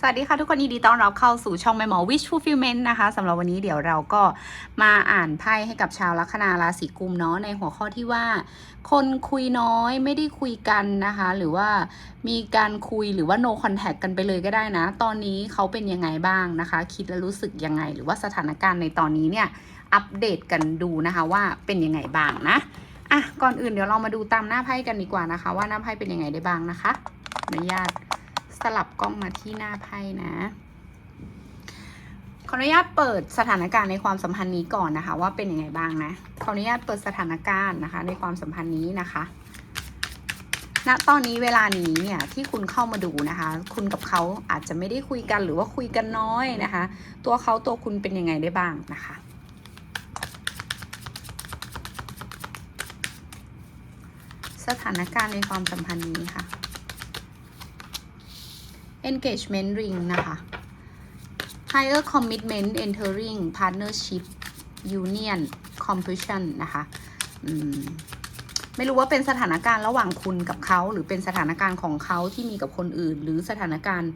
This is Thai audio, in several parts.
สวัสดีค่ะทุกคนยินดีต้อนรับเข้าสู่ช่องแม่หมอ Wish Fulfillment นะคะสำหรับวันนี้เดี๋ยวเราก็มาอ่านไพ่ให้กับชาวลัคนาราศีกุมเนาะในหัวข้อที่ว่า คนคุยน้อยไม่ได้คุยกันนะคะ หรือว่ามีการคุยหรือว่า no contact กันไปเลยก็ได้นะ ตอนนี้เขาเป็นยังไงบ้างนะคะ คิดและรู้สึกยังไง หรือว่าสถานการณ์ในตอนนี้เนี่ยอัปเดตกันดูนะคะว่าเป็นยังไงบ้างนะอะก่อนอื่นเดี๋ยวเรามาดูตามหน้าไพ่กันดีกว่านะคะ ว่าหน้าไพ่เป็นยังไงได้บ้างนะคะอนุญาต สลับกล้องมาที่หน้าไพ่นะขออนุญาตเปิดสถานการณ์ในความสัมพันธ์นี้ก่อนนะคะ ว่าเป็นยังไงบ้างนะขออนุญาตเปิดสถานการณ์นะคะ ในความสัมพันธ์นี้นะคะณตอนนี้เวลานี้เนี่ยที่คุณเข้ามาดูนะคะ คุณกับเขาอาจจะไม่ได้คุยกันหรือว่าคุยกันน้อยนะคะ ตัวเขาตัวคุณเป็นยังไงได้บ้างนะคะสถานการณ์ในความสัมพันธ์นี้ค่ะ engagement ring นะคะ higher commitment entering partnership union compulsion นะคะมไม่รู้ว่าเป็นสถานการณ์ระหว่างคุณกับเขา หรือเป็นสถานการณ์ของเขาที่มีกับคนอื่น หรือสถานการณ์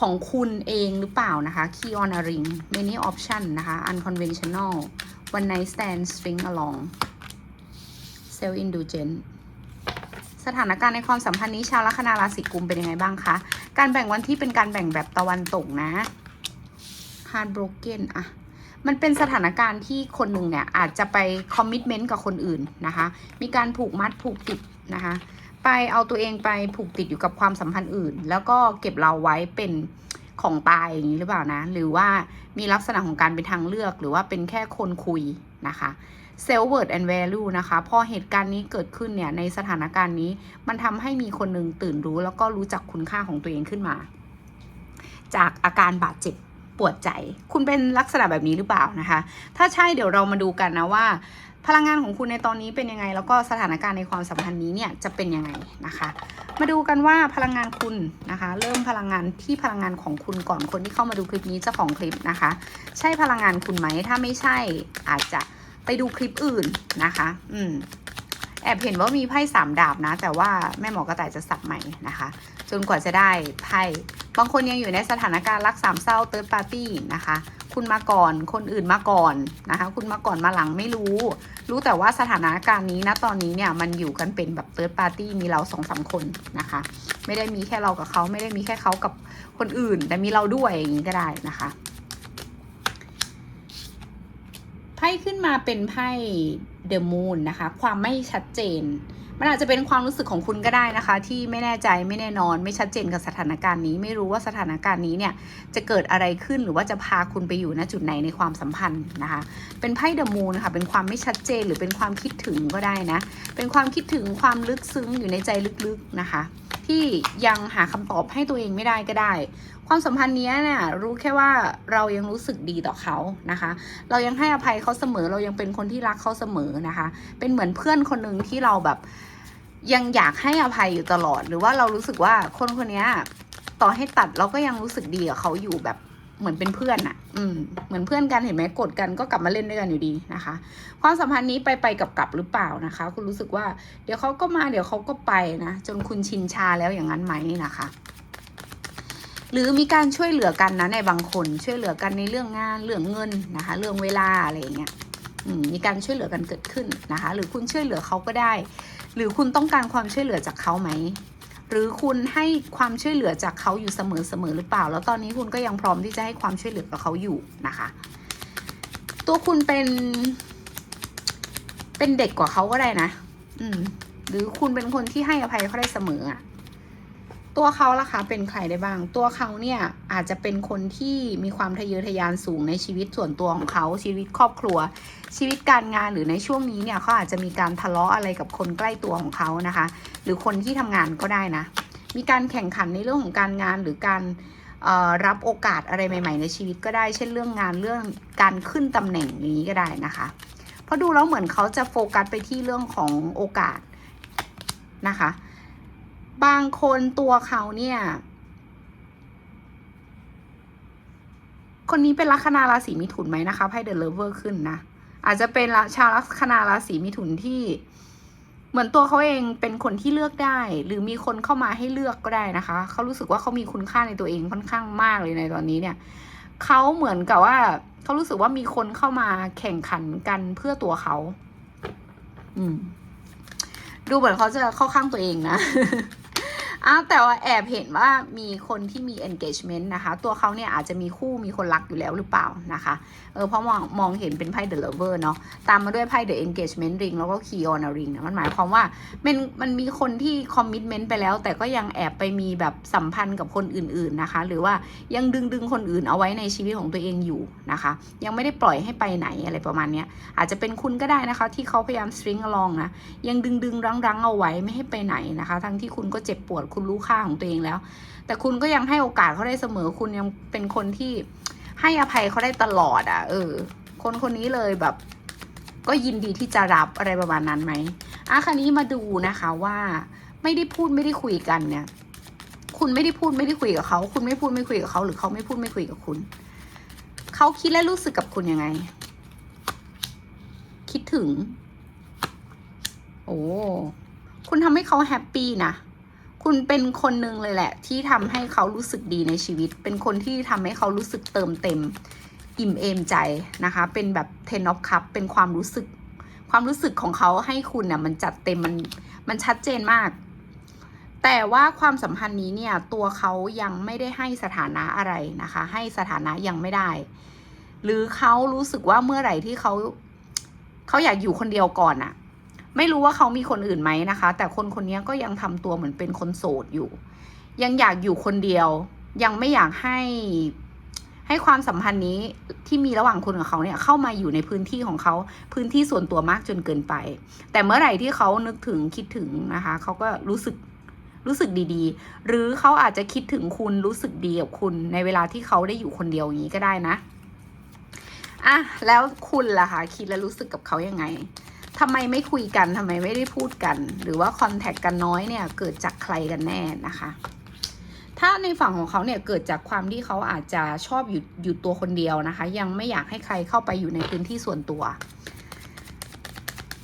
ของคุณเองหรือเปล่านะคะ key on a ring many option นะคะ unconventional one night stand string along self indulgent สถานการณ์ในความสัมพันธ์นี้ชาวลัคนาราศีกุมเป็นยังไงบ้างคะ การแบ่งวันที่เป็นการแบ่งแบบตะวันตกนะ heartbroken อะมันเป็นสถานการณ์ที่คนหนึ่งเนี่ยอาจจะไปคอมมิชเมนต์กับคนอื่นนะคะ มีการผูกมัดผูกติดนะคะ ไปเอาตัวเองไปผูกติดอยู่กับความสัมพันธ์อื่น แล้วก็เก็บเราไว้เป็นของตายอย่างนี้หรือเปล่านะ หรือว่ามีลักษณะของการเป็นทางเลือก หรือว่าเป็นแค่คนคุยนะคะ self worth and value นะคะ พอเหตุการณ์นี้เกิดขึ้นเนี่ย ในสถานการณ์นี้ มันทำให้มีคนหนึ่งตื่นรู้ แล้วก็รู้จักคุณค่าของตัวเองขึ้นมา จากอาการบาดเจ็บปวดใจ คุณเป็นลักษณะแบบนี้หรือเปล่านะคะ ถ้าใช่เดี๋ยวเรามาดูกันนะว่า พลังงานของคุณในตอนนี้เป็นยังไง แล้วก็สถานการณ์ในความสัมพันธ์นี้เนี่ยจะเป็นยังไงนะคะ มาดูกันว่าพลังงานคุณนะคะ เริ่มพลังงานที่พลังงานของคุณก่อนคนที่เข้ามาดูคลิปนี้เจ้าของคลิปนะคะ ใช่พลังงานคุณไหมถ้าไม่ใช่อาจจะ ไปดูคลิปอื่นนะคะ อืม แอบเห็นว่ามีไพ่สามดาบนะ แต่ว่าแม่หมอกระต่ายจะสับใหม่นะคะ จนกว่าจะได้ไพ่บางคนยังอยู่ในสถานการณ์รักสามเศร้าเติร์ดปาร์ตี้นะคะ คุณมาก่อนคนอื่นมาก่อนนะคะ คุณมาก่อนมาหลังไม่รู้ รู้แต่ว่าสถานการณ์นี้นะตอนนี้เนี่ยมันอยู่กันเป็นแบบเติร์ดปาร์ตี้มีเราสองสามคนนะคะ ไม่ได้มีแค่เรากับเขาไม่ได้มีแค่เขากับคนอื่น แต่มีเราด้วยอย่างนี้ก็ได้นะคะ ไพ่ขึ้นมาเป็นไพ่เดอะมูนนะคะ ความไม่ชัดเจน มันอาจจะเป็นความรู้สึกของคุณก็ได้นะคะ ที่ไม่แน่ใจไม่แน่นอน ไม่ชัดเจนกับสถานการณ์นี้ ไม่รู้ว่าสถานการณ์นี้เนี่ยจะเกิดอะไรขึ้นหรือว่าจะพาคุณไปอยู่ณจุดไหนในความสัมพันธ์นะคะ เป็นไพ่เดอะมูนนะคะเป็นความไม่ชัดเจนหรือเป็นความคิดถึงก็ได้นะ เป็นความคิดถึงความลึกซึ้งอยู่ในใจลึกๆนะคะ ที่ยังหาคำตอบให้ตัวเองไม่ได้ก็ได้ ความสัมพันธ์นี้เนี่ยรู้แค่ว่าเรายังรู้สึกดีต่อเขานะคะ เรายังให้อภัยเขาเสมอ เรายังเป็นคนที่รักเขาเสมอนะคะ เป็นเหมือนเพื่อนคนหนึ่งที่เราแบบยังอยากให้อภัยอยู่ตลอด หรือว่าเรารู้สึกว่าคนคนนี้ต่อให้ตัดเราก็ยังรู้สึกดีกับเขาอยู่แบบเหมือนเป็นเพื่อนอะอืม เหมือนเพื่อนกันเห็นไหมกดกันก็กลับมาเล่นด้วยกันอยู่ดีนะคะ ความสัมพันธ์นี้ไปไปกับกลับหรือเปล่านะคะ คุณรู้สึกว่า เดี๋ยวเขาก็มาเดี๋ยวเขาก็ไปนะจนคุณชินชาแล้วอย่างนั้นไหมนะคะ หรือมีการช่วยเหลือกันนะในบางคนช่วยเหลือกันในเรื่องงานเรื่องเงินนะคะ เรื่องเวลาอะไรอย่างเงี้ยมีการช่วยเหลือกันเกิดขึ้นนะคะ หรือคุณช่วยเหลือเขาก็ได้ หรือคุณต้องการความช่วยเหลือจากเขาไหมหรือคุณให้ความช่วยเหลือจากเขาอยู่เสมอเสมอหรือเปล่า แล้วตอนนี้คุณก็ยังพร้อมที่จะให้ความช่วยเหลือกับเขาอยู่นะคะ ตัวคุณเป็นเป็นเด็กกว่าเขาก็ได้นะ อืม หรือคุณเป็นคนที่ให้อภัยเขาได้เสมออะ ตัวเขาล่ะคะเป็นใครได้บ้าง ตัวเขาเนี่ยอาจจะเป็นคนที่มีความทะเยอทะยานสูงในชีวิตส่วนตัวของเขาชีวิตครอบครัว ชีวิตการงานหรือในช่วงนี้เนี่ยเขาอาจจะมีการทะเลาะอะไรกับคนใกล้ตัวของเขานะคะ หรือคนที่ทำงานก็ได้นะ มีการแข่งขันในเรื่องของการงานหรือการรับโอกาสอะไรใหม่ ๆ ในชีวิตก็ได้ เช่นเรื่องงานเรื่องการขึ้นตำแหน่งอย่างนี้ก็ได้นะคะเพราะดูแล้วเหมือนเขาจะโฟกัสไปที่เรื่องของโอกาสนะคะ บางคนตัวเขาเนี่ย คนนี้เป็นลัคนาราศีมิถุนไหมนะคะไพ่เดอะเลเวอร์ขึ้นนะ อาจจะเป็นชาวลัคนาราศีมิถุนที่ เหมือนตัวเขาเองเป็นคนที่เลือกได้ หรือมีคนเข้ามาให้เลือกก็ได้นะคะ เขารู้สึกว่าเขามีคุณค่าในตัวเองค่อนข้างมากเลยในตอนนี้เนี่ย เขาเหมือนกับว่าเขารู้สึกว่ามีคนเข้ามาแข่งขันกันเพื่อตัวเขา อืม ดูเหมือนเขาจะเข้าข้างตัวเองนะ อ้าวแต่ว่าแอบเห็นว่ามีคนที่มี engagement นะคะ ตัวเขาเนี่ยอาจจะมีคู่มีคนรักอยู่แล้วหรือเปล่านะคะ เออเพราะมองมองเห็นเป็นไพ่ the lover เนาะตามมาด้วยไพ่ the engagement ring แล้วก็ key on a ring นะมันหมายความว่ามันมันมีคนที่ commitment ไปแล้ว แต่ก็ยังแอบไปมีแบบสัมพันธ์กับคนอื่นๆนะคะ หรือว่ายังดึงดึงคนอื่นเอาไว้ในชีวิตของตัวเองอยู่นะคะ ยังไม่ได้ปล่อยให้ไปไหนอะไรประมาณนี้อาจจะเป็นคุณก็ได้นะคะ ที่เขาพยายาม string along นะยังดึงดึงรั้งรั้งเอาไว้ไม่ให้ไปไหนนะคะ ทั้งที่คุณก็เจ็บปวดคุณรู้ค่าของตัวเองแล้ว แต่คุณก็ยังให้โอกาสเขาได้เสมอ คุณยังเป็นคนที่ให้อภัยเขาได้ตลอดอะ่ะ เออ คนคนนี้เลยแบบ ก็ยินดีที่จะรับอะไรประมาณนั้นไหมอะคันนี้มาดูนะคะว่า ไม่ได้พูดไม่ได้คุยกันเนี่ย คุณไม่ได้พูดไม่ได้คุยกับเขา คุณไม่พูดไม่คุยกับเขาหรือเขาไม่พูดไม่คุยกับคุณ เขาคิดและรู้สึกกับคุณยังไง คิดถึง โอ้ คุณทำให้เขาแฮปปี้นะ คุณเป็นคนหนึ่งเลยแหละ ที่ทำให้เขารู้สึกดีในชีวิต เป็นคนที่ทำให้เขารู้สึกเติมเต็ม อิ่มเอมใจนะคะ เป็นแบบ ten of cup เป็นความรู้สึก ความรู้สึกของเขาให้คุณเนี่ยมันจัดเต็มมันมันชัดเจนมาก แต่ว่าความสัมพันธ์นี้เนี่ย ตัวเขายังไม่ได้ให้สถานะอะไรนะคะ ให้สถานะยังไม่ได้ หรือเขารู้สึกว่าเมื่อไหร่ที่เขาเขาอยากอยู่คนเดียวก่อนอะ ไม่รู้ว่าเขามีคนอื่นไหมนะคะ แต่คนคนนี้ก็ยังทำตัวเหมือนเป็นคนโสดอยู่ ยังอยากอยู่คนเดียว ยังไม่อยากให้ให้ความสัมพันธ์นี้ที่มีระหว่างคุณกับเขาเนี่ยเข้ามาอยู่ในพื้นที่ของเขาพื้นที่ส่วนตัวมากจนเกินไป แต่เมื่อไหร่ที่เขานึกถึงคิดถึงนะคะเขาก็รู้สึกรู้สึกดีๆ หรือเขาอาจจะคิดถึงคุณรู้สึกดีกับคุณในเวลาที่เขาได้อยู่คนเดียวอย่างนี้ก็ได้นะอะแล้วคุณล่ะคะคิดและรู้สึกกับเขายังไง ทำไมไม่คุยกันทำไมไม่ได้พูดกัน หรือว่าคอนแทคกันน้อยเนี่ยเกิดจากใครกันแน่นะคะ ถ้าในฝั่งของเขาเนี่ยเกิดจากความที่เขาอาจจะชอบอยู่อยู่ตัวคนเดียวนะคะ ยังไม่อยากให้ใครเข้าไปอยู่ในพื้นที่ส่วนตัว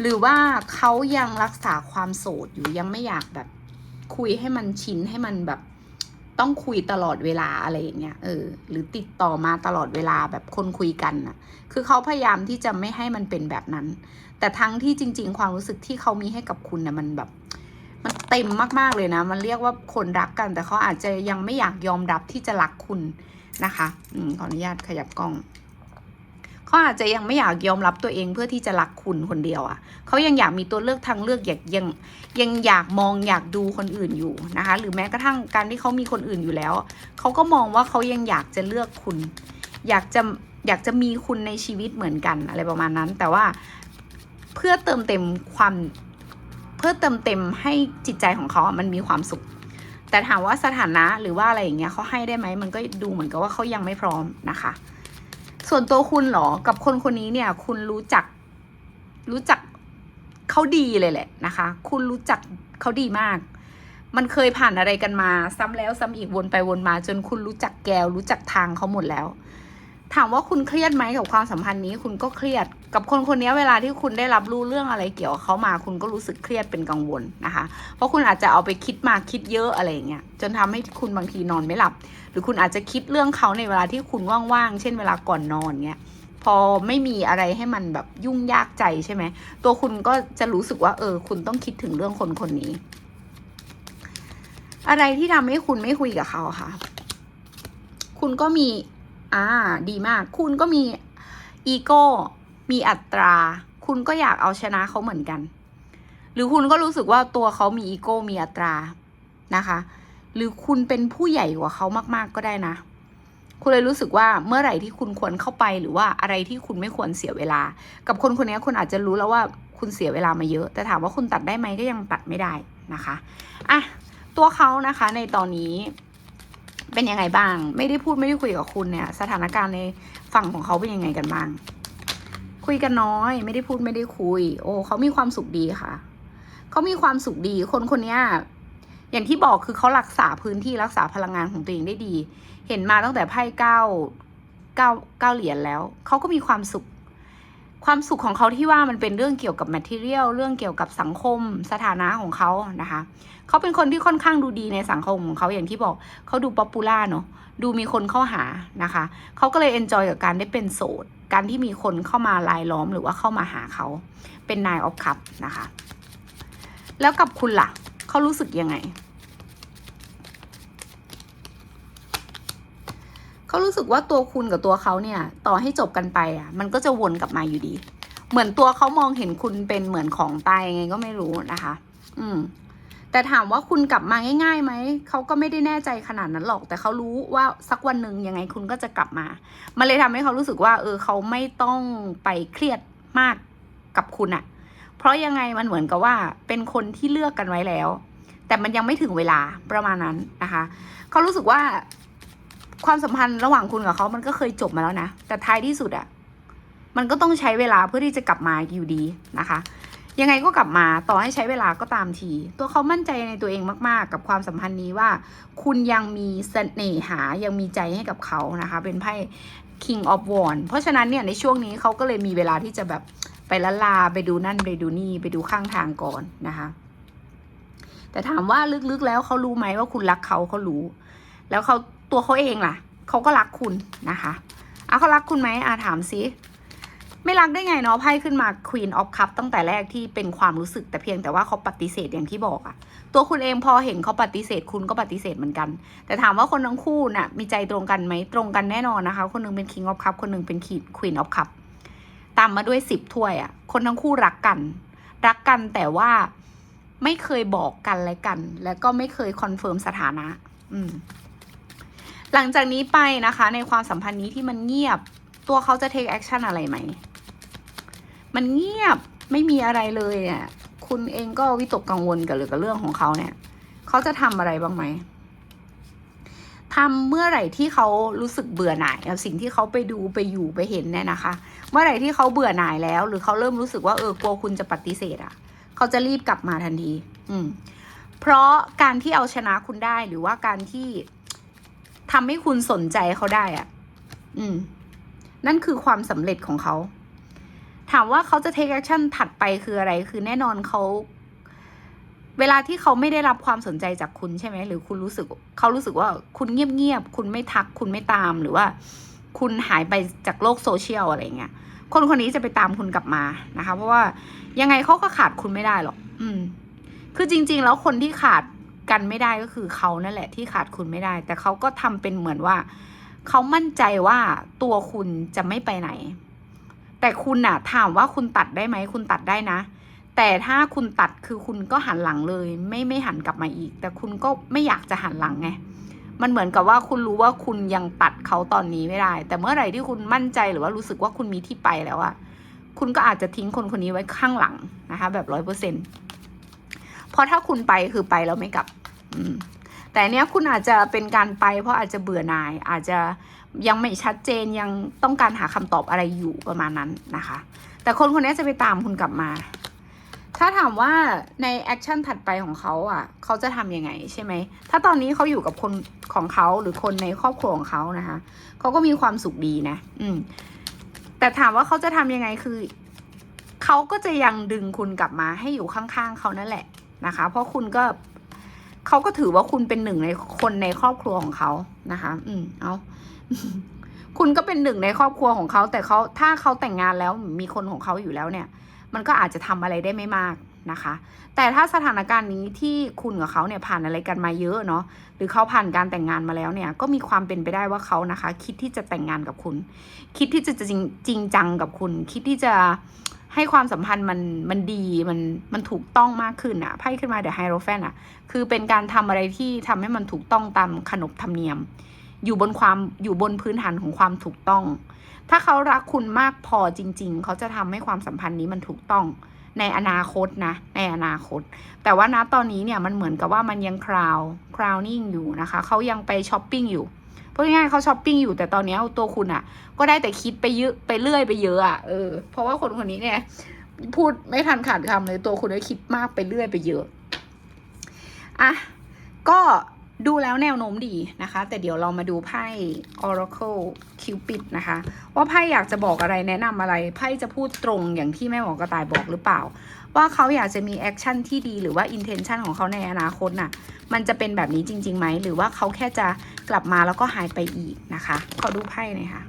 หรือว่าเขายังรักษาความโสดอยู่ยังไม่อยากแบบคุยให้มันชินให้มันแบบ ต้องคุยตลอดเวลาอะไรอย่างเงี้ยเออ หรือติดต่อมาตลอดเวลาแบบคนคุยกันน่ะคือเขาพยายามที่จะไม่ให้มันเป็นแบบนั้น แต่ทั้งที่จริง ๆ ความรู้สึกที่เขามีให้กับคุณนะมันแบบ มันเต็มมากๆเลยนะ มันเรียกว่าคนรักกัน แต่เขาอาจจะยังไม่อยากยอมรับที่จะรักคุณนะคะ อืมขออนุญาตขยับกล้อง เขาอาจจะยังไม่อยากยอมรับตัวเองเพื่อที่จะรักคุณคนเดียวอะ่ะเขายังอยากมีตัวเลือกทางเลือกอยากยังยังอยากมองอยากดูคนอื่นอยู่นะคะ หรือแม้กระทั่งการที่เขามีคนอื่นอยู่แล้วเขาก็มองว่าเขายังอยากจะเลือกคุณ อยากจะอยากจะมีคุณในชีวิตเหมือนกันอะไรประมาณนั้น แต่ว่าเพื่อเติมเต็มความเพื่อเติมเต็มให้จิตใจของเขาอะมันมีความสุข แต่ถามว่าสถานะหรือว่าอะไรอย่างเงี้ยเขาให้ได้ไหมมันก็ดูเหมือนกับว่าเขายังไม่พร้อมนะคะ ส่วนตัวคุณเหรอ กับคนคนนี้เนี่ย คุณรู้จัก รู้จักเขาดีเลยแหละนะคะ คุณรู้จักเขาดีมาก มันเคยผ่านอะไรกันมา ซ้ำแล้วซ้ำอีกวนไปวนมา จนคุณรู้จักแกวรู้จักทางเขาหมดแล้ว ถามว่าคุณเครียดไหมกับความสัมพันธ์นี้ คุณก็เครียดกับคนคนนี้เวลาที่คุณได้รับรู้เรื่องอะไรเกี่ยวกับเขามา คุณก็รู้สึกเครียดเป็นกังวลนะคะ เพราะคุณอาจจะเอาไปคิดมาคิดเยอะอะไรอย่างเงี้ยจนทำให้คุณบางทีนอนไม่หลับ หรือคุณอาจจะคิดเรื่องเขาในเวลาที่คุณว่างๆเช่นเวลาก่อนนอนเงี้ยพอไม่มีอะไรให้มันแบบยุ่งยากใจใช่ไหมตัวคุณก็จะรู้สึกว่าเออ คุณต้องคิดถึงเรื่องคนคนนี้ อะไรที่ทำให้คุณไม่คุยกับเขาคะคุณก็มี อ่า ดีมาก คุณก็มีอีโก้ มีอัตรา คุณก็อยากเอาชนะเขาเหมือนกัน หรือคุณก็รู้สึกว่าตัวเขามีอีโก้ มีอัตรา นะคะ หรือคุณเป็นผู้ใหญ่กว่าเขามาก ๆ ก็ได้นะ คุณเลยรู้สึกว่าเมื่อไหร่ที่คุณควรเข้าไป หรือว่าอะไรที่คุณไม่ควรเสียเวลา กับคนคนนี้คุณอาจจะรู้แล้วว่าคุณเสียเวลามาเยอะ แต่ถามว่าคุณตัดได้ไหมก็ยังตัดไม่ได้นะคะ อะ ตัวเขานะคะในตอนนี้ เป็นยังไงบ้าง ไม่ได้พูดไม่ได้คุยกับคุณเนี่ย สถานการณ์ในฝั่งของเขาเป็นยังไงกันบ้าง คุยกันน้อย ไม่ได้พูดไม่ได้คุย โอ้เขามีความสุขดีค่ะเขามีความสุขดี คนคนนี้อย่างที่บอกคือเขารักษาพื้นที่รักษาพลังงานของตัวเองได้ดี เห็นมาตั้งแต่ไพ่เก้าเก้าเก้าเหรียญแล้ว เขาก็มีความสุข ความสุขของเขาที่ว่ามันเป็นเรื่องเกี่ยวกับ material เรื่องเกี่ยวกับสังคมสถานะของเขานะคะ เขาเป็นคนที่ค่อนข้างดูดีในสังคมของเขาอย่างที่บอกเขาดูป๊อปปูล่าเนาะดูมีคนเข้าหานะคะ เขาก็เลยเอนจอยกับการได้เป็นโสด การที่มีคนเข้ามาลายล้อมหรือว่าเข้ามาหาเขา เป็นนายออฟคัพนะคะ แล้วกับคุณล่ะ เขารู้สึกยังไง เขารู้สึกว่าตัวคุณกับตัวเขาเนี่ย ต่อให้จบกันไปอะ มันก็จะวนกลับมาอยู่ดี เหมือนตัวเขามองเห็นคุณเป็นเหมือนของตายยังไงก็ไม่รู้นะคะ อืม แต่ถามว่าคุณกลับมาง่ายๆไหม เขาก็ไม่ได้แน่ใจขนาดนั้นหรอก แต่เขารู้ว่าสักวันหนึ่งยังไงคุณก็จะกลับมา มันเลยทำให้เขารู้สึกว่า เออ เขาไม่ต้องไปเครียดมากกับคุณอะเพราะยังไงมันเหมือนกับว่าเป็นคนที่เลือกกันไว้แล้ว แต่มันยังไม่ถึงเวลาประมาณนั้นนะคะ เขารู้สึกว่า ความสัมพันธ์ระหว่างคุณกับเขามันก็เคยจบมาแล้วนะ แต่ท้ายที่สุดอะมันก็ต้องใช้เวลาเพื่อที่จะกลับมาอยู่ดีนะคะ ยังไงก็กลับมาต่อให้ใช้เวลาก็ตามที ตัวเขามั่นใจในตัวเองมาก ๆ กับความสัมพันธ์นี้ว่า คุณยังมีเสน่หายังมีใจให้กับเขานะคะ เป็นไพ่ King of w a n d เพราะฉะนั้นเนี่ยในช่วงนี้เขาก็เลยมีเวลาที่จะแบบไปละลาไปดูนั่นไปดูนี่ไปดูข้างทางก่อนนะคะ แต่ถามว่าลึกๆแล้วเขารู้ไหมว่าคุณรักเขาเขารู้ แล้วเขา ตัวเขาเองล่ะเขาก็รักคุณนะคะอะเขารักคุณไหมอะถามสิไม่รักได้ไงเนาะไพ่ขึ้นมา Queen of Cup ตั้งแต่แรกที่เป็นความรู้สึกแต่เพียงแต่ว่าเขาปฏิเสธอย่างที่บอกอะตัวคุณเองพอเห็นเขาปฏิเสธคุณก็ปฏิเสธเหมือนกัน แต่ถามว่าคนทั้งคู่น่ะมีใจตรงกันไหมตรงกันแน่นอนนะคะ คนหนึงเป็น King of Cup คนหนึงเป็น Queen of Cup ตามมาด้วยสิบถ้วยอะคนทั้งคู่รักกัน รักกันแต่ว่าไม่เคยบอกกันและกัน แล้วก็ไม่เคยคอนเฟิร์มสถานะ อืม หลังจากนี้ไปนะคะ ในความสัมพันธ์นี้ที่มันเงียบ ตัวเขาจะเทคแอคชั่นอะไรไหม มันเงียบไม่มีอะไรเลยเนี่ยคุณเองก็วิตกกังวลกับเรื่องกับเรื่องของเขาเนี่ย เขาจะทำอะไรบ้างไหมทำเมื่อไหร่ที่เขารู้สึกเบื่อหน่ายกับสิ่งที่เขาไปดูไปอยู่ไปเห็นเนี่ยนะคะ เมื่อไหร่ที่เขาเบื่อหน่ายแล้ว หรือเขาเริ่มรู้สึกว่าเออกลัวคุณจะปฏิเสธอะ เขาจะรีบกลับมาทันที อืม เพราะการที่เอาชนะคุณได้หรือว่าการที่ ทำให้คุณสนใจเขาได้อะ อืม นั่นคือความสำเร็จของเขา ถามว่าเขาจะ take action ถัดไปคืออะไร คือแน่นอนเขา เวลาที่เขาไม่ได้รับความสนใจจากคุณใช่ไหม หรือคุณรู้สึก เขารู้สึกว่าคุณเงียบๆ คุณไม่ทัก คุณไม่ตาม หรือว่า คุณหายไปจากโลกโซเชียลอะไรเงี้ย คนคนนี้จะไปตามคุณกลับมานะคะ เพราะว่ายังไงเขาก็ขาดคุณไม่ได้หรอก อืม คือจริง ๆ แล้วคนที่ขาด กันไม่ได้ก็คือเขานั่นแหละที่ขาดคุณไม่ได้ แต่เขาก็ทำเป็นเหมือนว่า เขามั่นใจว่าตัวคุณจะไม่ไปไหน แต่คุณน่ะถามว่าคุณตัดได้ไหมคุณตัดได้นะ แต่ถ้าคุณตัดคือคุณก็หันหลังเลย ไม่ไม่หันกลับมาอีก แต่คุณก็ไม่อยากจะหันหลังไงมันเหมือนกับว่าคุณรู้ว่าคุณยังตัดเขาตอนนี้ไม่ได้ แต่เมื่อไหร่ที่คุณมั่นใจหรือว่ารู้สึกว่าคุณมีที่ไปแล้วอะคุณก็อาจจะทิ้งคนคนนี้ไว้ข้างหลังนะคะ แบบร้อยเปอร์เซ็นต์ เพราะถ้าคุณไปคือไปแล้วไม่กลับ อืมแต่เนี้ยคุณอาจจะเป็นการไป เพราะอาจจะเบื่อหน่าย อาจจะยังไม่ชัดเจนยังต้องการหาคำตอบอะไรอยู่ประมาณนั้นนะคะ แต่คนคนนี้จะไปตามคุณกลับมา ถ้าถามว่าในแอคชั่นถัดไปของเขาอะ เขาจะทำยังไงใช่ไหม ถ้าตอนนี้เขาอยู่กับคนของเขาหรือคนในครอบครัวของเขานะคะเขาก็มีความสุขดีนะ อืม แต่ถามว่าเขาจะทำยังไงคือเขาก็จะยังดึงคุณกลับมาให้อยู่ข้างๆเขานั่นแหละ นะคะ เพราะคุณก็เขาก็ถือว่าคุณเป็นหนึ่งในคนในครอบครัวของเขานะคะ อืมเอาคุณก็เป็นหนึ่งในครอบครัวของเขา แต่เขาถ้าเขาแต่งงานแล้วมีคนของเขาอยู่แล้วเนี่ย มันก็อาจจะทำอะไรได้ไม่มากนะคะ แต่ถ้าสถานการณ์นี้ที่คุณกับเขาเนี่ยผ่านอะไรกันมาเยอะเนาะหรือเขาผ่านการแต่งงานมาแล้วเนี่ย ก็มีความเป็นไปได้ว่าเขานะคะ คิดที่จะแต่งงานกับคุณ คิดที่จะจริงจริงจังกับคุณ คิดที่จะ ให้ความสัมพันธ์มันมันดีมันมันถูกต้องมากขึ้นอะไพ่ขึ้นมาเดี๋ยวไฮโรแฟนอะคือเป็นการทำอะไรที่ทำให้มันถูกต้องตามขนบธรรมเนียม อยู่บนความอยู่บนพื้นฐานของความถูกต้อง ถ้าเขารักคุณมากพอจริง ๆ เขาจะทำให้ความสัมพันธ์นี้มันถูกต้องในอนาคตนะ ในอนาคต แต่ว่าณตอนนี้เนี่ยมันเหมือนกับว่ามันยังคราวคราวนิ่งอยู่นะคะ เขายังไปช้อปปิ้งอยู่ พูดง่ายๆเขาช้อปปิ้งอยู่แต่ตอนนี้ตัวคุณอะก็ได้แต่คิดไปเยอะไปเรื่อยไปเยอะอะเออเพราะว่าคนคนนี้เนี่ย พูดไม่ทันขาดคำเลยตัวคุณได้คิดมากไปเรื่อยไปเยอะอะก็ ดูแล้วแนวโน้มดีนะคะ แต่เดี๋ยวเรามาดูไพ่ Oracle Cupid นะคะ ว่าไพ่อยากจะบอกอะไรแนะนำอะไรไพ่จะพูดตรงอย่างที่แม่หมอกระต่ายบอกหรือเปล่า ว่าเขาอยากจะมีแอคชั่นที่ดีหรือว่า intention ของเขาในอนาคตน่ะ มันจะเป็นแบบนี้จริงๆไหม หรือว่าเขาแค่จะกลับมาแล้วก็หายไปอีกนะคะ ขอดูไพ่หน่อยค่ะ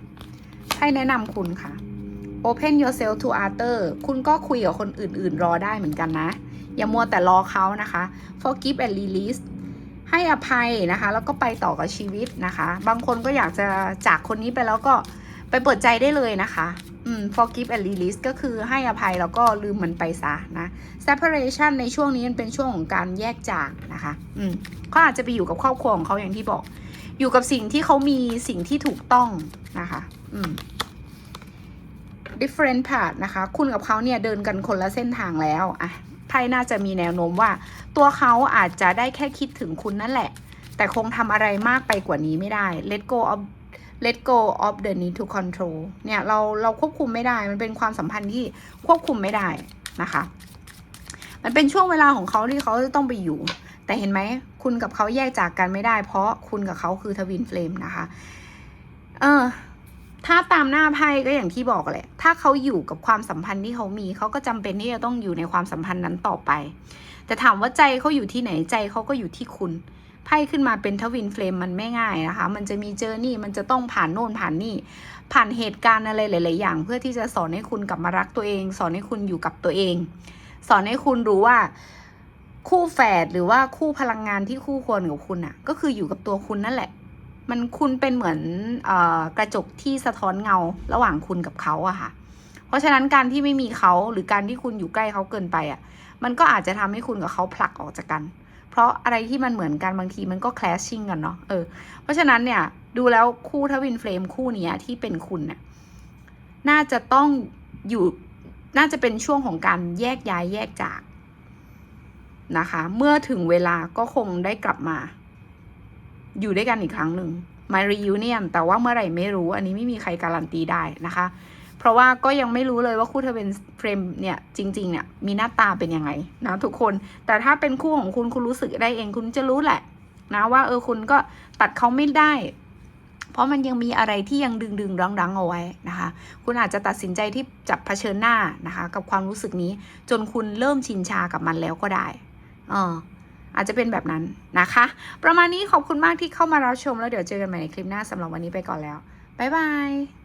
ไพ่แนะนำคุณค่ะ Open yourself to other คุณก็คุยกับคนอื่น ๆ รอได้เหมือนกันนะ อย่ามัวแต่รอเขานะคะ forgive and release ให้อภัยนะคะ แล้วก็ไปต่อกับชีวิตนะคะ บางคนก็อยากจะจากคนนี้ไปแล้วก็ไปเปิดใจได้เลยนะคะอืม forgive and release ก็คือให้อภัยแล้วก็ลืมมันไปซะนะ separation ในช่วงนี้มันเป็นช่วงของการแยกจากนะคะอืมเขาอาจจะไปอยู่กับครอบครัวของเขาอย่างที่บอก อยู่กับสิ่งที่เขามีสิ่งที่ถูกต้องนะคะ อืม different path นะคะ คุณกับเขาเนี่ยเดินกันคนละเส้นทางแล้วอะ ไพ่น่าจะมีแนวโน้มว่า ตัวเขาอาจจะได้แค่คิดถึงคุณนั่นแหละ แต่คงทำอะไรมากไปกว่านี้ไม่ได้ let go of let go of the need to control เนี่ยเราเราควบคุมไม่ได้ มันเป็นความสัมพันธ์ที่ควบคุมไม่ได้นะคะ มันเป็นช่วงเวลาของเขาที่เขาจะต้องไปอยู่ แต่เห็นไหมคุณกับเขาแยกจากกันไม่ได้ เพราะคุณกับเขาคือทวินเฟลมนะคะ เออ ถ้าตามหน้าไพ่ก็อย่างที่บอกแหละ ถ้าเขาอยู่กับความสัมพันธ์ที่เขามี เขาก็จำเป็นที่จะต้องอยู่ในความสัมพันธ์นั้นต่อไป แต่ถามว่าใจเขาอยู่ที่ไหนใจเขาก็อยู่ที่คุณไพ่ขึ้นมาเป็นทวินเฟลมมันไม่ง่ายนะคะ มันจะมีเจอร์นี่มันจะต้องผ่านโน่นผ่านนี่ ผ่านเหตุการณ์อะไรหลาย ๆ อย่าง เพื่อที่จะสอนให้คุณกลับมารักตัวเอง สอนให้คุณอยู่กับตัวเอง สอนให้คุณรู้ว่าคู่แฝดหรือว่าคู่พลังงานที่คู่ควรกับคุณอะ่ะ ก็คืออยู่กับตัวคุณนั่นแหละ มันคุณเป็นเหมือนออกระจกที่สะท้อนเงาระหว่างคุณกับเขาอะค่ะ เพราะฉะนั้นการที่ไม่มีเขาหรือการที่คุณอยู่ใกล้เขาเกินไปอะมันก็อาจจะทำให้คุณกับเขาผลักออกจากกัน เพราะอะไรที่มันเหมือนกันบางทีมันก็แคลชชิ่งกันเนาะเออเพราะฉะนั้นเนี่ยดูแล้วคู่ทวินเฟรมคู่นี้ที่เป็นคุณเนี่ยน่าจะต้องอยู่น่าจะเป็นช่วงของการแยกย้ายแยกจากนะคะ เมื่อถึงเวลาก็คงได้กลับมา อยู่ด้วยกันอีกครั้งหนึ่งมา reunion แต่ว่าเมื่อไหร่ไม่รู้ อันนี้ไม่มีใครการันตีได้นะคะ เพราะว่าก็ยังไม่รู้เลยว่าคู่เธอเป็นเฟรมเนี่ยจริงๆเนี่ยมีหน้าตาเป็นยังไงนะทุกคน แต่ถ้าเป็นคู่ของคุณคุณรู้สึกได้เองคุณจะรู้แหละนะว่าเออคุณก็ตัดเขาไม่ได้ เพราะมันยังมีอะไรที่ยังดึงดึงรั้งรังเอาไว้นะคะ คุณอาจจะตัดสินใจที่จะเผชิญหน้านะคะ กับความรู้สึกนี้ จนคุณเริ่มชินชากับมันแล้วก็ได้เออ อาจจะเป็นแบบนั้นนะคะ ประมาณนี้ขอบคุณมากที่เข้ามารับชมแล้วเดี๋ยวเจอกันใหม่ในคลิปหน้าสำหรับวันนี้ไปก่อนแล้ว บ๊ายบาย